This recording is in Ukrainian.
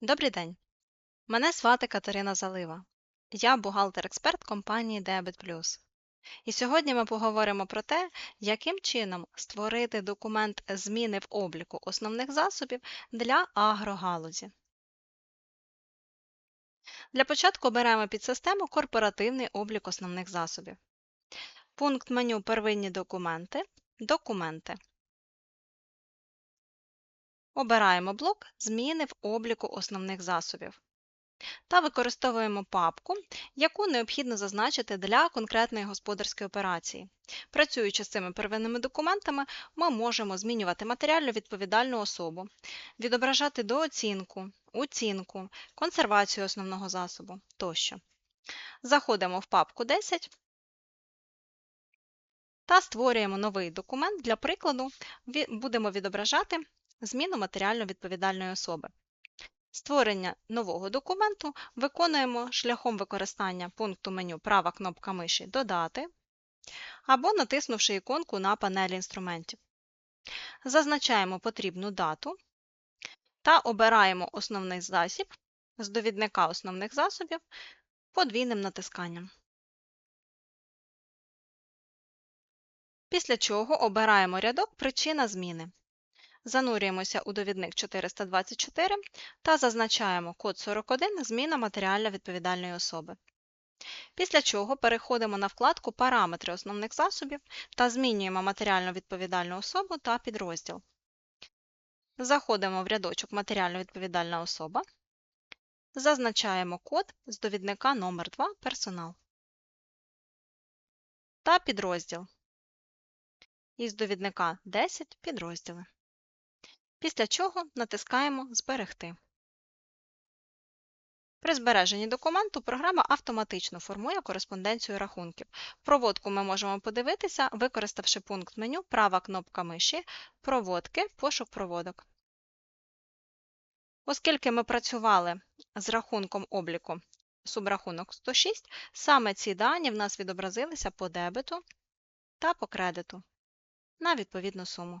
Добрий день! Мене звати Катерина Залива. Я бухгалтер-експерт компанії Debit. І сьогодні ми поговоримо про те, яким чином створити документ зміни в обліку основних засобів для агрогалузі. Для початку обираємо підсистему Корпоративний облік основних засобів. Пункт меню Первинні документи, Документи. Обираємо блок Зміни в обліку основних засобів та використовуємо папку, яку необхідно зазначити для конкретної господарської операції. Працюючи з цими первинними документами, ми можемо змінювати матеріально відповідальну особу, відображати дооцінку, оцінку, консервацію основного засобу тощо. Заходимо в папку 10 та створюємо новий документ. Для прикладу, будемо відображати зміну матеріально відповідальної особи. Створення нового документу виконуємо шляхом використання пункту меню права кнопка миші Додати або натиснувши іконку на панелі інструментів. Зазначаємо потрібну дату та обираємо основний засіб з довідника основних засобів подвійним натисканням. Після чого обираємо рядок Причина зміни. Занурюємося у довідник 424 та зазначаємо код 41 Зміна матеріально відповідальної особи. Після чого переходимо на вкладку Параметри основних засобів та змінюємо матеріально відповідальну особу та підрозділ. Заходимо в рядочок Матеріально відповідальна особа. Зазначаємо код з довідника номер 2 Персонал та підрозділ. Із довідника 10 підрозділи після чого натискаємо Зберегти. При збереженні документу програма автоматично формує кореспонденцію рахунків. Проводку ми можемо подивитися, використавши пункт меню права кнопка миші Проводки, пошук проводок. Оскільки ми працювали з рахунком обліку субрахунок 106, саме ці дані в нас відобразилися по дебету та по кредиту на відповідну суму.